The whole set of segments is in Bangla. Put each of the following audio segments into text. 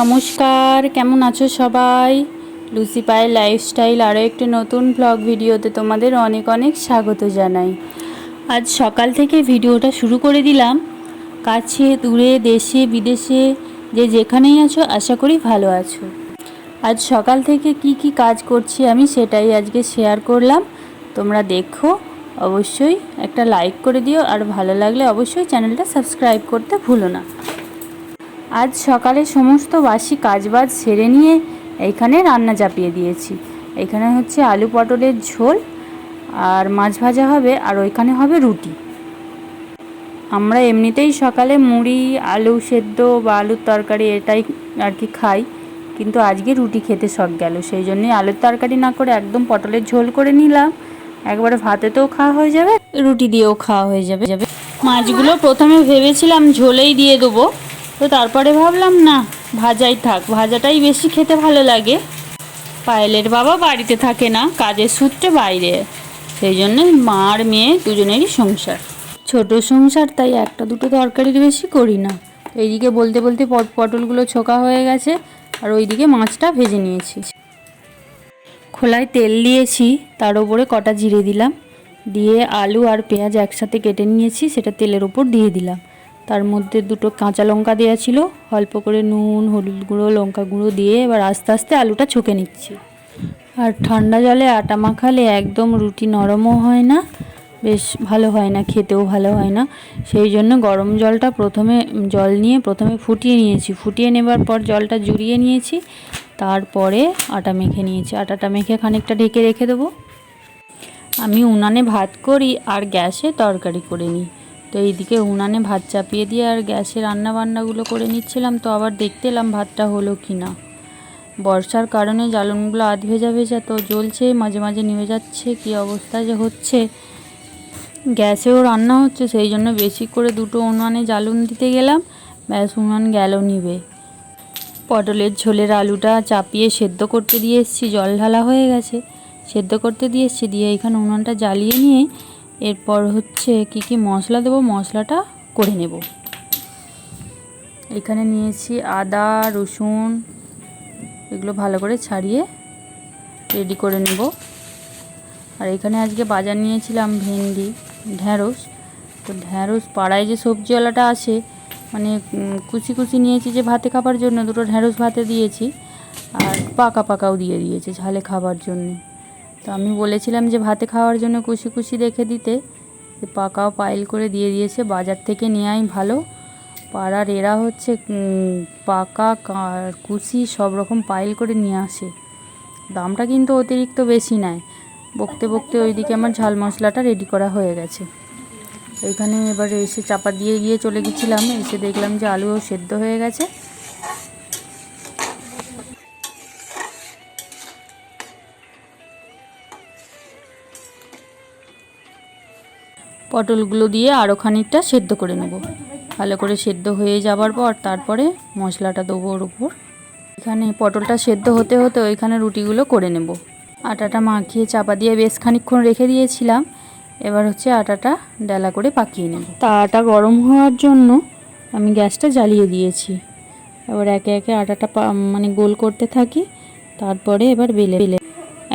নমস্কার, কেমন আছো সবাই? লুসি পায়ের লাইফস্টাইল আরও একটি নতুন ব্লগ ভিডিওতে তোমাদের অনেক অনেক স্বাগত জানাই। আজ সকাল থেকে ভিডিওটা শুরু করে দিলাম। কাছে, দূরে, দেশে, বিদেশে, যে যেখানেই আছো, আশা করি ভালো আছো। আজ সকাল থেকে কি কি কাজ করছি আমি সেটাই আজকে শেয়ার করলাম। তোমরা দেখো, অবশ্যই একটা লাইক করে দিও, আর ভালো লাগলে অবশ্যই চ্যানেলটা সাবস্ক্রাইব করতে ভুলো না। আজ সকালে সমস্ত বাসি কাজবাজ সেরে নিয়ে এইখানে রান্না চাপিয়ে দিয়েছি। এখানে হচ্ছে আলু পটলের ঝোল, আর মাছ ভাজা হবে, আর ওইখানে হবে রুটি। আমরা এমনিতেই সকালে মুড়ি, আলু সেদ্ধ বা আলুর তরকারি এটাই আর কি খাই, কিন্তু আজকে রুটি খেতে শখ গেল। সেই জন্যই আলুর তরকারি না করে একদম পটলের ঝোল করে নিলাম। একবারে ভাতেতেও খাওয়া হয়ে যাবে, রুটি দিয়েও খাওয়া হয়ে যাবে। যাবে। মাছগুলো প্রথমে ভেবেছিলাম ঝোলেই দিয়ে দেবো। তো তারপরে ভাবলাম, না, ভাজাই থাক। ভাজাটাই বেশি খেতে ভালো লাগে। পায়েলের বাবা বাড়িতে থাকে না, কাজের সূত্রে বাইরে। সেই জন্য মা আর মেয়ে দুজনেরই সংসার। ছোট সংসার, তাই একটা দুটো তরকারির বেশি করি না। এইদিকে বলতে বলতে পট, পটলগুলো ছোকা হয়ে গেছে, আর ওইদিকে মাছটা ভেজে নিয়েছি। খোলায় তেল দিয়েছি, তার উপরে কটা জিরে দিলাম। দিয়ে আলু আর পেঁয়াজ একসাথে কেটে নিয়েছি, সেটা তেলের ওপর দিয়ে দিলাম। তার মধ্যে দুটো কাঁচা লঙ্কা দেওয়া ছিল। অল্প করে নুন, হলুদ গুঁড়ো, লঙ্কা গুঁড়ো দিয়ে এবার আস্তে আস্তে আলুটা ছকে নিচ্ছি। আর ঠান্ডা জলে আটা মাখালে একদম রুটি নরমও হয় না, বেশ ভালো হয় না, খেতেও ভালো হয় না। সেই জন্য গরম জলটা প্রথমে, জল নিয়ে প্রথমে ফুটিয়ে নিয়েছি। ফুটিয়ে নেবার পর জলটা জুড়িয়ে নিয়েছি, তারপরে আটা মেখে নিয়েছি। আটাটা মেখে খানিকটা ঢেকে রেখে দেবো। আমি উনানে ভাত করি আর গ্যাসে তরকারি করে নিই। তো এইদিকে উনানে ভাত চাপিয়ে দিয়ে আর গ্যাসে রান্না বান্নাগুলো করে নিচ্ছিলাম, তো আবার দেখতে এলাম ভাতটা হলো কি না বর্ষার কারণে জ্বালনগুলো আধ ভেজা ভেজা তো জ্বলছে, মাঝে মাঝে নিভে যাচ্ছে, কি অবস্থা যে হচ্ছে। গ্যাসেও রান্না হচ্ছে, সেই জন্য বেশি করে দুটো উনানে জ্বালন দিতে গেলাম, ব্যাস উনান গেল নিবে পটলের ঝোলের আলুটা চাপিয়ে সেদ্ধ করতে দিয়ে এসেছি, জল ঢালা হয়ে গেছে। সেদ্ধ করতে দিয়ে এসেছি, দিয়ে এখানে উনানটা জ্বালিয়ে নিয়ে এরপর হচ্ছে কি কি মশলা দেবো? মশলাটা করে নেব। এখানে নিয়েছি আদা, রসুন, এগুলো ভালো করে ছাড়িয়ে রেডি করে নেব। আর এখানে আজকে বাজার নিয়েছিলাম ভেন্ডি, ঢ্যাঁড়স। তো ঢ্যাঁড়স পাড়ায় যে সবজিওয়ালাটা আছে মানে কুচি কুচি নিয়েছি যে ভাতে খাবার জন্য, দুটো ঢ্যাঁড়স ভাতে দিয়েছি আর পাকা পাকাও দিয়ে দিয়েছে ঝালে খাবার জন্য। তো আমি বলেছিলাম যে ভাতে খাওয়ার জন্য কুচি কুচি দেখে দিতে। পাকাও পাইল করে দিয়ে দিয়েছে। বাজার থেকে নেওয়াই ভালো। পাড়ার এরা হচ্ছে পাকা কা- কুচি সব রকম পাইল করে নিয়ে আসে। দামটা কিন্তু অতিরিক্ত বেশি নেয় বকতে বকতে ওইদিকে আমার ঝাল মশলাটা রেডি করা হয়ে গেছে। এইখানে এবার এসে চাপা দিয়ে গিয়ে চলে গেছিলাম। এসে দেখলাম যে আলুও সেদ্ধ হয়ে গেছে। পটলগুলো দিয়ে আরও খানিকটা সেদ্ধ করে নেব। ভালো করে সেদ্ধ হয়ে যাবার পর তারপরে মশলাটা দেবো ওর উপর। এখানে পটলটা সেদ্ধ হতে হতে ওইখানে রুটিগুলো করে নেব। আটাটা মাখিয়ে চাপা দিয়ে বেশ খানিকক্ষণ রেখে দিয়েছিলাম। এবার হচ্ছে আটাটা ডালা করে পাকিয়ে নেব। তা আটা গরম হওয়ার জন্য আমি গ্যাসটা জ্বালিয়ে দিয়েছি। এবার একে একে আটাটা মানে গোল করতে থাকি। তারপরে এবার বেলে বেলে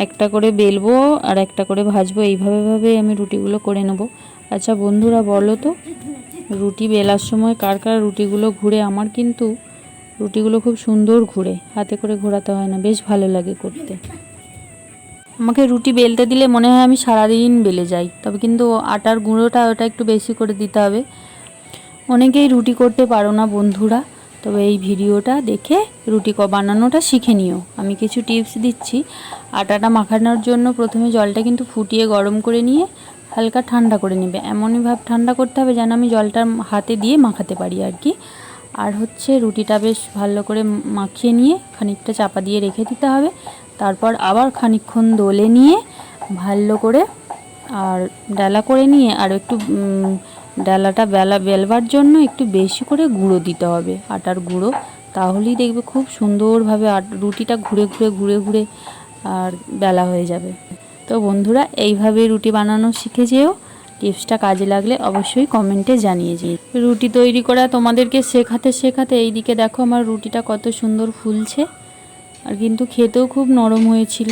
একটা করে বেলবো আর একটা করে ভাজবো। এইভাবে, ভাবে আমি রুটিগুলো করে নেব। আচ্ছা বন্ধুরা, বলো তো, রুটি বেলার সময় কার কার রুটিগুলো ঘুরে? আমার কিন্তু রুটিগুলো খুব সুন্দর ঘুরে। হাতে করে ঘোরাতে হয় না, বেশ ভালো লাগে করতে। আমাকে রুটি বেলতে দিলে মনে হয় আমি সারাদিন বেলে যাই। তবে কিন্তু আটার গুঁড়োটা ওটা একটু বেশি করে দিতে হবে। অনেকেই রুটি করতে পারো না বন্ধুরা, তবে এই ভিডিওটা দেখে রুটি ক- বানানোটা শিখে নিও। আমি কিছু টিপস দিচ্ছি। আটাটা মাখানোর জন্য প্রথমে জলটা কিন্তু ফুটিয়ে গরম করে নিয়ে হালকা ঠান্ডা করে নেবে। এমনই ভাব ঠান্ডা করতে হবে যেন আমি জলটা হাতে দিয়ে মাখাতে পারি আর কি। আর হচ্ছে রুটিটা বেশ ভালো করে মাখিয়ে নিয়ে খানিকটা চাপা দিয়ে রেখে দিতে হবে। তারপর আবার খানিকক্ষণ দোলে নিয়ে ভালো করে আর ডালা করে নিয়ে আর একটু ডালাটা বেলা, বেলবার জন্য একটু বেশি করে গুঁড়ো দিতে হবে আটার গুঁড়ো। তাহলেই দেখবে খুব সুন্দরভাবে আট- রুটিটা ঘুরে ঘুরে ঘুরে ঘুরে আর বেলা হয়ে যাবে। তো বন্ধুরা, এইভাবে রুটি বানানো শিখে যেও। টিপসটা কাজে লাগলে অবশ্যই কমেন্টে জানিয়ে যে রুটি তৈরি করা তোমাদেরকে শেখাতে শেখাতে এই দিকে দেখো আমার রুটিটা কত সুন্দর ফুলছে। আর কিন্তু খেতেও খুব নরম হয়েছিল।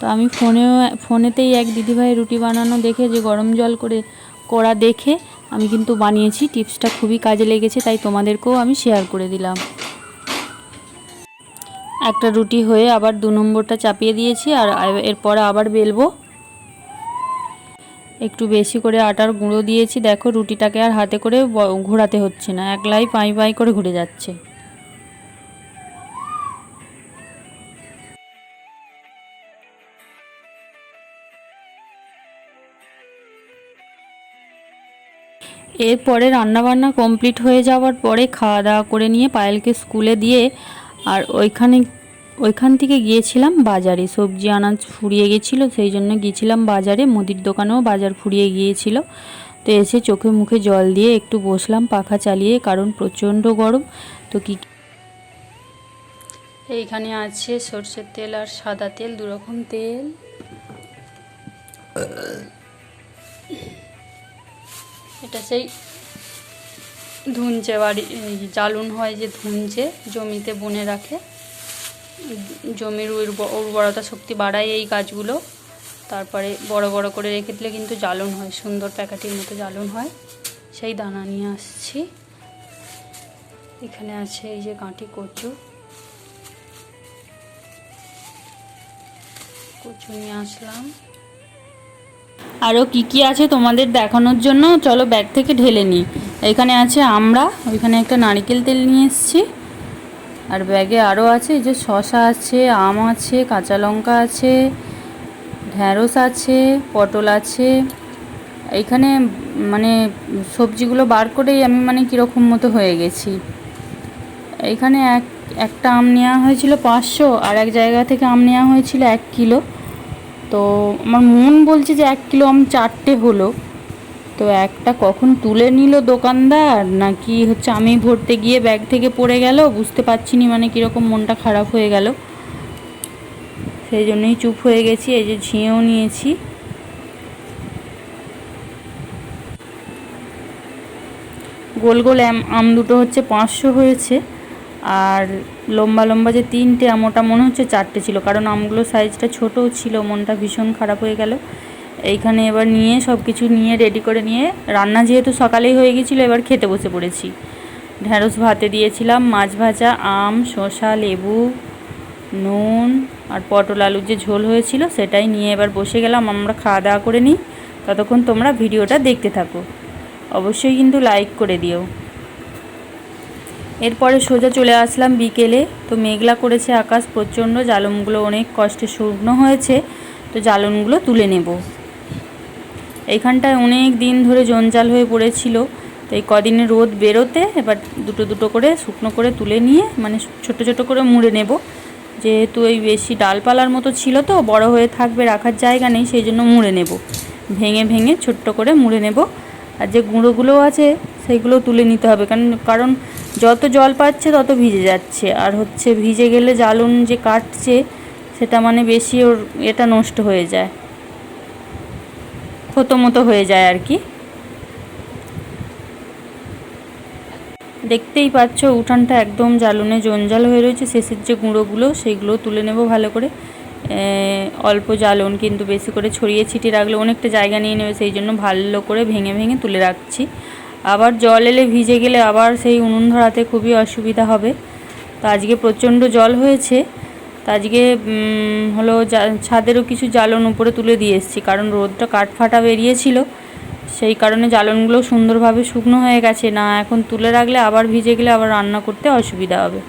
তো আমি ফোনেও, ফোনেতেই এক দিদিভাই রুটি বানানো দেখে যে গরম জল করে করা দেখে আমি কিন্তু বানিয়েছি। টিপসটা খুবই কাজে লেগেছে, তাই তোমাদেরকেও আমি শেয়ার করে দিলাম। একটা রুটি হয়ে আবার দু নম্বরটা চাপিয়ে দিয়েছি আর এরপরে আবার বেলবো। একটু বেশি করে আটার গুঁড়ো দিয়েছি। দেখো রুটিটাকে আর হাতে করে ঘোরাতে হচ্ছে না। একলাই পাই পাই করে ঘুরে যাচ্ছে। এরপরে রান্নাবান্না কমপ্লিট হয়ে যাওয়ার পরে খাওয়া দাওয়া করে নিয়ে পায়েলকে স্কুলে দিয়ে আর ওইখানে, ওইখান থেকে গিয়েছিলাম বাজারে। সবজি আনাজ ফুরিয়ে গেছিল, সেই জন্য গিয়েছিলাম বাজারে। মুদির দোকানেও বাজার ফুরিয়ে গিয়েছিল। তো এসে চোখে মুখে জল দিয়ে একটু বসলাম, পাখা চালিয়ে, কারণ প্রচণ্ড গরম। তো কি এইখানে আছে সর্ষের তেল আর সাদা তেল, দুরকম তেল। এটা সেই ধুনচে বাড়ি জালুন হয় যে ধুনচে জমিতে বনে রাখে। জমির উর্বরতা শক্তি বাড়ায় এই গাছগুলো। তারপরে বড় বড় করে রেখে দিলে কিন্তু জ্বালন হয়, সুন্দর প্যাকেটের মতো জ্বালন হয়। সেই দানা নিয়ে আসছি। এখানে আছে এই যে কাঁটি কচু। কচু নিয়ে আসলাম। আরও কি কি আছে তোমাদের দেখানোর জন্য? চলো ব্যাগ থেকে ঢেলে নিই। এখানে আছে আমরা ওইখানে একটা নারিকেল তেল নিয়ে এসেছি। আর ব্যাগে আরও আছে, এই যে শশা আছে, আম আছে, কাঁচা লঙ্কা আছে, ঢ্যাঁড়স আছে, পটল আছে। এইখানে মানে সবজিগুলো বার করেই আমি মানে কীরকম মতো হয়ে গেছি। এইখানে এক, একটা আম নেওয়া হয়েছিল পাঁচশো, আর এক জায়গা থেকে আম নেওয়া হয়েছিল এক কিলো। তো আমার মন বলছে যে এক কিলো আম চারটে হলো। তো একটা কখন তুলে নিল দোকানদার নাকি হচ্ছে আমি ভরতে গিয়ে ব্যাগ থেকে পড়ে গেল, বুঝতে পারছি নি মানে কীরকম মনটা খারাপ হয়ে গেল। সেই জন্যই চুপ হয়ে গেছি, এই যে ঝিঁয়েও নিয়েছি। গোল গোল আম দুটো হচ্ছে পাঁচশো হয়েছে। আর লম্বা লম্বা যে তিনটে আমটা, মনে হচ্ছে চারটে ছিল, কারণ আমগুলো সাইজটা ছোটও ছিল, মনটা ভীষণ খারাপ হয়ে গেল। এইখানে এবার নিয়ে সব কিছু নিয়ে রেডি করে নিয়ে, রান্না যেহেতু সকালেই হয়ে গেছিল, এবার খেতে বসে পড়েছি। ঢ্যাঁড়স ভাতে দিয়েছিলাম, মাছ ভাজা, আম, শসা, লেবু, নুন আর পটল আলুর যে ঝোল হয়েছিল সেটাই নিয়ে এবার বসে গেলাম, আমরা খাওয়া দাওয়া করে নিই। ততক্ষণ তোমরা ভিডিওটা দেখতে থাকো। অবশ্যই কিন্তু লাইক করে দিও। এরপরে সোজা চলে আসলাম বিকেলে। তো মেঘলা করেছে আকাশ, প্রচণ্ড জালমগুলো অনেক কষ্টে শুকনো হয়েছে। তো জ্বালনগুলো তুলে নেব। এইখানটায় অনেক দিন ধরে জঞ্জাল হয়ে পড়েছিল। তো এই কদিনে রোদ বেরোতে এবার দুটো দুটো করে শুকনো করে তুলে নিয়ে মানে ছোট ছোট করে মুড়ে নেব। যেহেতু এই বেশি ডালপালার মতো ছিল তো, বড় হয়ে থাকবে, রাখার জায়গা নেই, সেই জন্য মুড়ে নেব। ভেঙে ভেঙে ছোট্ট করে মুড়ে নেব। আর যে গুঁড়োগুলো আছে সেইগুলো তুলে নিতে হবে। কারণ কারণ যত জল পাচ্ছে তত ভিজে যাচ্ছে। আর হচ্ছে ভিজে গেলে জ্বালন যে কাটছে, সেটা মানে বেশি ওর এটা নষ্ট হয়ে যায়। ক্ষত মতো হয়ে যায় আর কি। দেখতেই পাচ্ছ, উঠানটা একদম জ্বালনে জঞ্জাল হয়ে রয়েছে। শেষের যে গুঁড়োগুলো সেইগুলো তুলে নেব ভালো করে। অল্প জ্বালন কিন্তু বেশি করে ছড়িয়ে ছিটিয়ে রাখলে অনেকটা জায়গা নিয়ে নেবে, সেই জন্য ভালো করে ভেঙে ভেঙে তুলে রাখছি। আবার জল এলে ভিজে গেলে আবার সেই উনুন ধরাতে খুবই অসুবিধা হবে। তো আজকে প্রচণ্ড জল হয়েছে। তো আজকে হলো ছাদেরও কিছু জ্বালন উপরে তুলে দিয়ে এসেছি, কারণ রোদটা কাঠফাটা বেরিয়েছিল। সেই কারণে জ্বালনগুলো সুন্দরভাবে শুকনো হয়ে গেছে, না এখন তুলে রাখলে আবার ভিজে গেলে আবার রান্না করতে অসুবিধা হবে।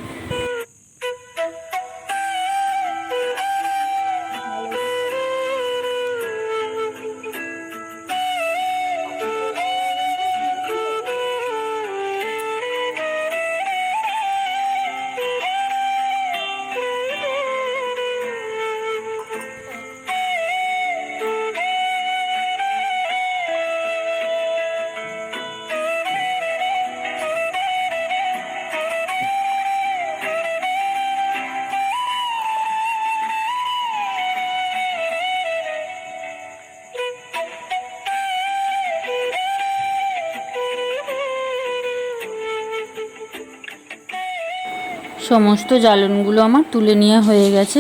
সমস্ত জ্বালনগুলো আমার তুলে নেওয়া হয়ে গেছে।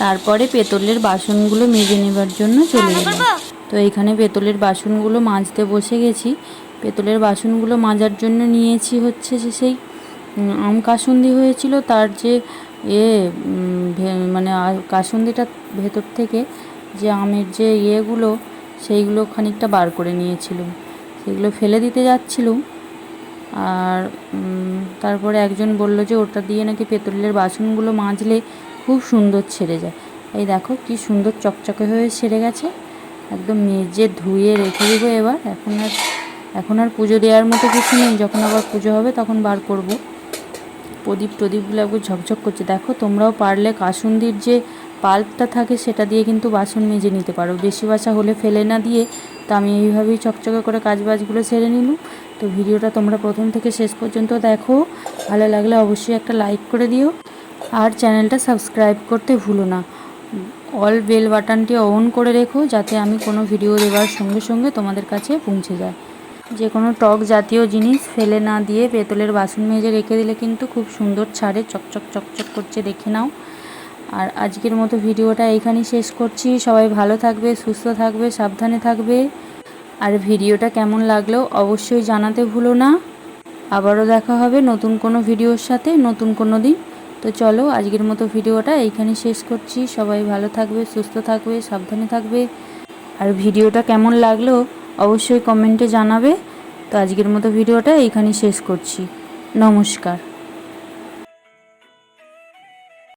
তারপরে পেতলের বাসনগুলো মেজে নেবার জন্য চলে গেলাম তো এখানে পেতলের বাসনগুলো মাজতে বসে গেছি। পেতলের বাসনগুলো মাজার জন্য নিয়েছি হচ্ছে যে সেই আম কাসুন্দি হয়েছিল তার যে এ মানে কাসুন্দিটা ভেতর থেকে যে আমের যে ইয়েগুলো সেইগুলো খানিকটা বার করে নিয়েছিলাম। সেগুলো ফেলে দিতে যাচ্ছিলুম। আর তারপরে একজন বলল যে ওটা দিয়ে নাকি পেতলের বাসনগুলো মাজলে খুব সুন্দর ছেড়ে যায়। এই দেখো কি সুন্দর চকচকে হয়ে ছেড়ে গেছে। একদম মেজে ধুয়ে রেখে দেবো এবার। এখন আর এখন আর পুজো দেওয়ার মতো কিছু নেই। যখন আবার পুজো হবে তখন বার করব। প্রদীপ টদীপগুলো একটু ঝকঝক করছে। দেখো তোমরাও পারলে কাসুন্দির যে পাল্পটা থাকে সেটা দিয়ে কিন্তু বাসন মেজে নিতে পারো। বেশি বাসা হলে ফেলে না দিয়ে তো আমি এইভাবেই চকচকে করে কাজ বাজগুলো সেরে নিলাম। তো ভিডিওটা তোমরা প্রথম থেকে শেষ পর্যন্ত দেখো। ভালো লাগলে অবশ্যই একটা লাইক করে দিও। আর চ্যানেলটা সাবস্ক্রাইব করতে ভুলো না। অল বেল বাটনটি অন করে রেখো যাতে আমি কোনো ভিডিও দেওয়ার সঙ্গে সঙ্গে তোমাদের কাছে পৌঁছে যায়। যে কোনো টক জাতীয় জিনিস ফেলে না দিয়ে পেতলের বাসন মেজে রেখে দিলে কিন্তু খুব সুন্দর ছাড়ে। চকচক চকচক করছে দেখে নাও। আর আজকের মতো ভিডিওটা এইখানেই শেষ করছি। সবাই ভালো থাকবে, সুস্থ থাকবে, সাবধানে থাকবে। আর ভিডিওটা কেমন লাগল অবশ্যই জানাতে ভুলো না। আবারও দেখা হবে নতুন কোনো ভিডিওর সাথে নতুন কোনো দিন। তো চলো আজকের মতো ভিডিওটা এইখানে শেষ করছি। সবাই ভালো থাকবে, সুস্থ থাকবে, সাবধানে থাকবে। আর ভিডিওটা কেমন লাগল অবশ্যই কমেন্টে জানাবে। তো আজকের মতো ভিডিওটা এইখানেই শেষ করছি। নমস্কার।